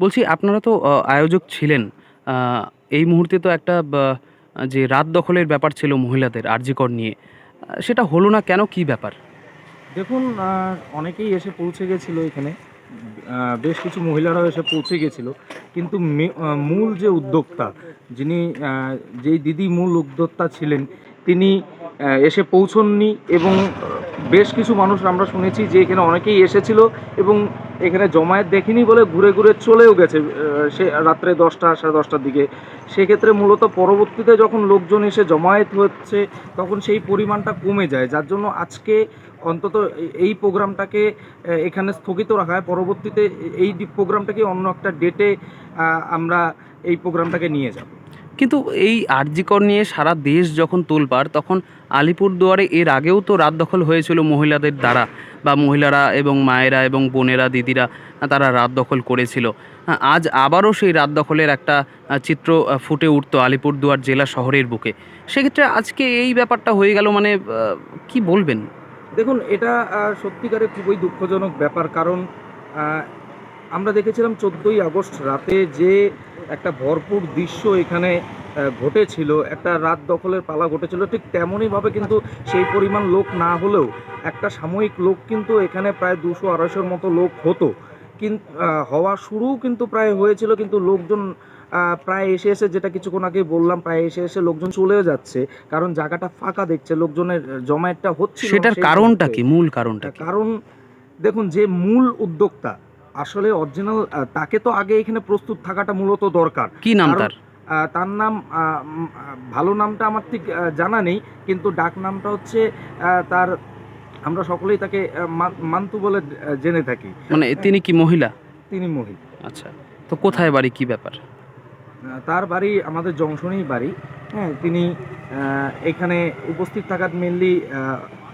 বলছি, আপনারা তো আয়োজক ছিলেন। এই মুহূর্তে তো একটা যে রাত দখলের ব্যাপার ছিল মহিলাদের আরজিকর নিয়ে সেটা হলো না কেন? কি ব্যাপার? দেখুন অনেকেই এসে পৌঁছে গেছিল এখানে। বেশ কিছু মহিলারাও এসে পৌঁছে গেছিল। কিন্তু মূল যে উদ্যোক্তা, যিনি যেই দিদি মূল উদ্যোক্তা ছিলেন, তিনি এসে পৌঁছননি এবং বেশ কিছু মানুষ আমরা শুনেছি যে এখানে অনেকেই এসেছিল এবং এখানে জমায়েত দেখিনি বলে ঘুরে ঘুরে চলেও গেছে সে রাত্রে দশটা, সাড়ে দশটার দিকে। সেক্ষেত্রে মূলত পরবর্তীতে যখন লোকজন এসে জমায়েত হচ্ছে, তখন সেই পরিমাণটা কমে যায়। যার জন্য আজকে অন্তত এই- প্রোগ্রামটাকে এখানে স্থগিত রাখা হয়। পরবর্তীতে এই প্রোগ্রামটাকে অন্য একটা ডেটে আমরা এই প্রোগ্রামটাকে নিয়ে যাব। কিন্তু এই আরজিকর নিয়ে সারা দেশ যখন তোলপাড়, তখন আলিপুরদুয়ারে এর আগেও তো রাত দখল হয়েছিল মহিলাদের দ্বারা। বা মহিলারা এবং মায়েরা এবং বোনেরা, দিদিরা, তারা রাত দখল করেছিল। আজ আবারও সেই রাত দখলের একটা চিত্র ফুটে উঠত আলিপুরদুয়ার জেলা শহরের বুকে। সেক্ষেত্রে আজকে এই ব্যাপারটা হয়ে গেল মানে কি বলবেন? দেখুন, এটা সত্যিকারে খুবই দুঃখজনক ব্যাপার কারণ আমরা দেখেছিলাম চোদ্দোই আগস্ট রাতে যে একটা ভরপুর দৃশ্য এখানে ঘটেছিল একটা রাত দখলের পালা ঘটেছিল ঠিক তেমনইভাবে কিন্তু সেই পরিমাণ লোক না হলেও একটা সাময়িক লোক কিন্তু এখানে প্রায় দুশো আড়াইশোর মতো লোক হতো। কিন্তু হওয়া শুরু কিন্তু প্রায় হয়েছিল কিন্তু লোকজন প্রায় এসে এসে যেটা কিছুক্ষণ আগে বললাম প্রায় এসে এসে লোকজন চলেও যাচ্ছে কারণ জায়গাটা ফাঁকা দেখছে লোকজনের জমায়েতটা হচ্ছে সেটার কারণটা কি? মূল কারণটা কারণ দেখুন যে মূল উদ্যোক্তা আসলে অরিজিনাল তাকে তো আগে এখানে প্রস্তুত থাকাটা মূলত দরকার। কি নাম তার? তার নাম ভালো নামটা আমার ঠিক জানা নেই কিন্তু ডাক নামটা হচ্ছে তার আমরা সকলেই তাকে মান্তু বলে জেনে থাকি। মানে তিনি কি মহিলা? তিনি মহিলা। আচ্ছা তো কোথায় বাড়ি কি ব্যাপার? তার বাড়ি আমাদের জংশনেই বাড়ি হ্যাঁ তিনি এখানে উপস্থিত থাকার মেনলি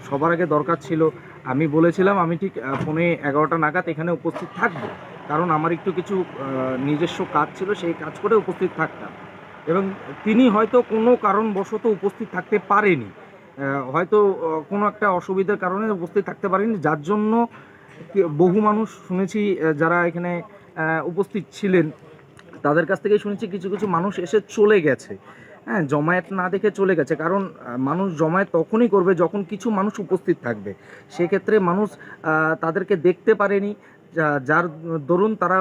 সবার আগে দরকার ছিল আমি বলেছিলাম আমি ঠিক পৌনে এগারোটা নাগাদ এখানে উপস্থিত থাকব কারণ আমার একটু কিছু নিজস্ব কাজ ছিল সেই কাজ করে উপস্থিত থাকতাম। এবং তিনি হয়তো কোনো কারণবশত উপস্থিত থাকতে পারেনি। হয়তো কোনো একটা অসুবিধার কারণে উপস্থিত থাকতে পারেনি, যার জন্য বহু মানুষ শুনেছি যারা এখানে উপস্থিত ছিলেন, তাদের কাছ থেকে শুনেছি কিছু কিছু মানুষ এসে চলে গেছে। হ্যাঁ জমায়েত না দেখে চলে গেছে, কারণ মানুষ জমায়েত তখনই করবে যখন কিছু মানুষ উপস্থিত থাকবে। সেক্ষেত্রে মানুষ তাদেরকে দেখতে পারেনি যার দরুন তারা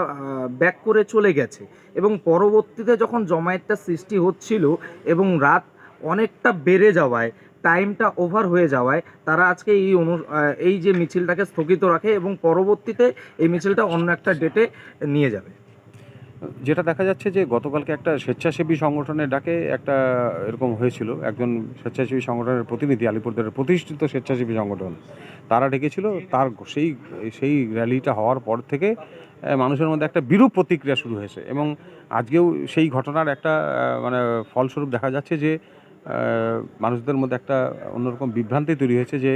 ব্যাক করে চলে গেছে। এবং পরবর্তীতে যখন জমায়েতটা সৃষ্টি হচ্ছিল এবং রাত অনেকটা বেড়ে যাওয়ায় টাইমটা ওভার হয়ে যাওয়ায়, তারা আজকে এই অনু এই যে মিছিলটাকে স্থগিত রাখে এবং পরবর্তীতে এই মিছিলটা অন্য একটা ডেটে নিয়ে যাবে। যেটা দেখা যাচ্ছে যে গতকালকে একটা স্বেচ্ছাসেবী সংগঠনের ডাকে একটা এরকম হয়েছিল। একজন স্বেচ্ছাসেবী সংগঠনের প্রতিনিধি, আলিপুরদুয়ারের প্রতিষ্ঠিত স্বেচ্ছাসেবী সংগঠন, তারা ডেকেছিল। তার সেই সেই র্যালিটা হওয়ার পর থেকে মানুষের মধ্যে একটা বিরূপ প্রতিক্রিয়া শুরু হয়েছে এবং আজকেও সেই ঘটনার একটা মানে ফলস্বরূপ দেখা যাচ্ছে যে মানুষদের মধ্যে একটা অন্যরকম বিভ্রান্তি তৈরি হয়েছে যে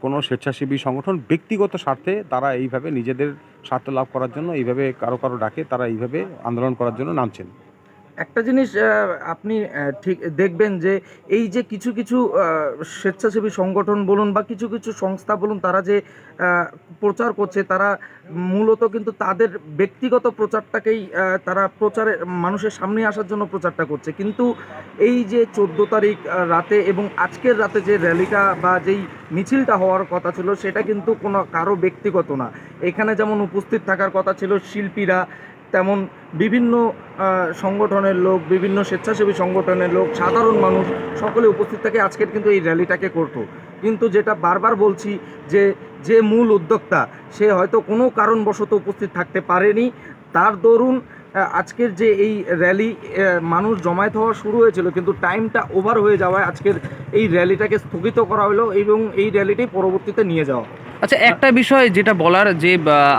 কোনো স্বেচ্ছাসেবী সংগঠন ব্যক্তিগত স্বার্থে তারা এইভাবে নিজেদের স্বার্থ লাভ করার জন্য এইভাবে কারও কারও ডাকে তারা এইভাবে আন্দোলন করার জন্য নামছেন। একটা জিনিস আপনি ঠিক দেখবেন যে এই যে কিছু কিছু স্বেচ্ছাসেবী সংগঠন বলুন বা কিছু কিছু সংস্থা বলুন, তারা যে প্রচার করছে, তারা মূলত কিন্তু তাদের ব্যক্তিগত প্রচারটাকেই তারা প্রচারে, মানুষের সামনে আসার জন্য প্রচারটা করছে। কিন্তু এই যে চোদ্দ তারিখ রাতে এবং আজকের রাতে যে র্যালিটা বা যেই মিছিলটা হওয়ার কথা ছিল, সেটা কিন্তু কোনো, কারও ব্যক্তিগত না। এখানে যেমন উপস্থিত থাকার কথা ছিল শিল্পীরা তেমন বিভিন্ন সংগঠনের লোক, বিভিন্ন স্বেচ্ছাসেবী সংগঠনের লোক, সাধারণ মানুষ সকলে উপস্থিত থাকে। আজকের কিন্তু এই র্যালিটাকে করতো। কিন্তু যেটা বারবার বলছি যে যে মূল উদ্যোক্তা, সে হয়তো কোনো কারণবশত উপস্থিত থাকতে পারেনি। তার দরুন আজকের যে এই র্যালি মানুষ জমায়েত হওয়া শুরু হয়েছিল, কিন্তু টাইমটা ওভার হয়ে যাওয়ায় আজকের এই র্যালিটাকে স্থগিত করা হলো এবং এই র্যালিটাই পরবর্তীতে নিয়ে যাওয়া। আচ্ছা একটা বিষয় যেটা বলার যে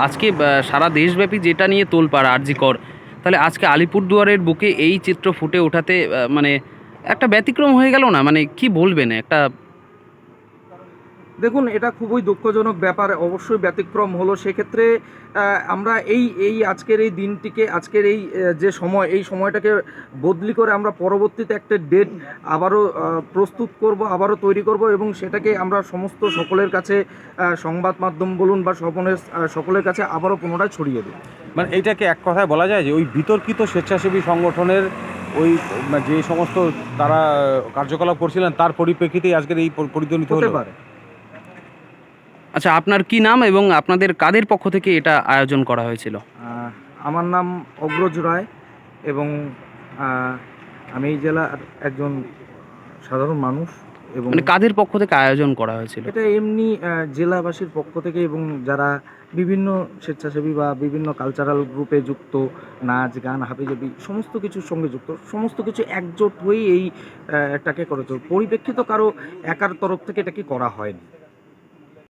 আজকে সারা দেশব্যাপী যেটা নিয়ে তোলপাড় আরজি কর, তাহলে আজকে আলিপুরদুয়ারের বুকে এই চিত্র ফুটে ওঠাতে মানে একটা ব্যতিক্রম হয়ে গেল না? মানে কি বলবেন? একটা দেখুন এটা খুবই দুঃখজনক ব্যাপার অবশ্যই ব্যতিক্রম হলো। সেক্ষেত্রে আমরা এই এই আজকের এই দিনটিকে আজকের এই যে সময় এই সময়টাকে বদলি করে আমরা পরবর্তীতে একটা ডেট আবারও প্রস্তুত করব আবারও তৈরি করব এবং সেটাকে আমরা সমস্ত সকলের কাছে সংবাদ মাধ্যম বলুন বা সকলের সকলের কাছে আবারও পুনরায় ছড়িয়ে দেব মানে এইটাকে এক কথায় বলা যায় যে ওই বিতর্কিত স্বেচ্ছাসেবী সংগঠনের ওই যে সমস্ত তারা কার্যকলাপ করছিলেন তার পরিপ্রেক্ষিতেই আজকের এই পরি- পরিগণিত হতে পারে। আচ্ছা আপনার কি নাম এবং আপনাদের কাদের পক্ষ থেকে এটা আয়োজন করা হয়েছিল? আমার নাম অগ্রজ রায় এবং আমি এই জেলার একজন সাধারণ মানুষ এবং মানে কাদের পক্ষ থেকে আয়োজন করা হয়েছিল? এটা এমনি জেলাবাসীর পক্ষ থেকে এবং যারা বিভিন্ন স্বেচ্ছাসেবী বা বিভিন্ন কালচারাল গ্রুপে যুক্ত নাচ গান হাবিজাবি সমস্ত কিছুর সঙ্গে যুক্ত সমস্ত কিছু একজোট হয়েই এই আহ, এটাকে করেছে। পরিপ্রেক্ষিত কারও একার তরফ থেকে এটাকে করা হয়নি?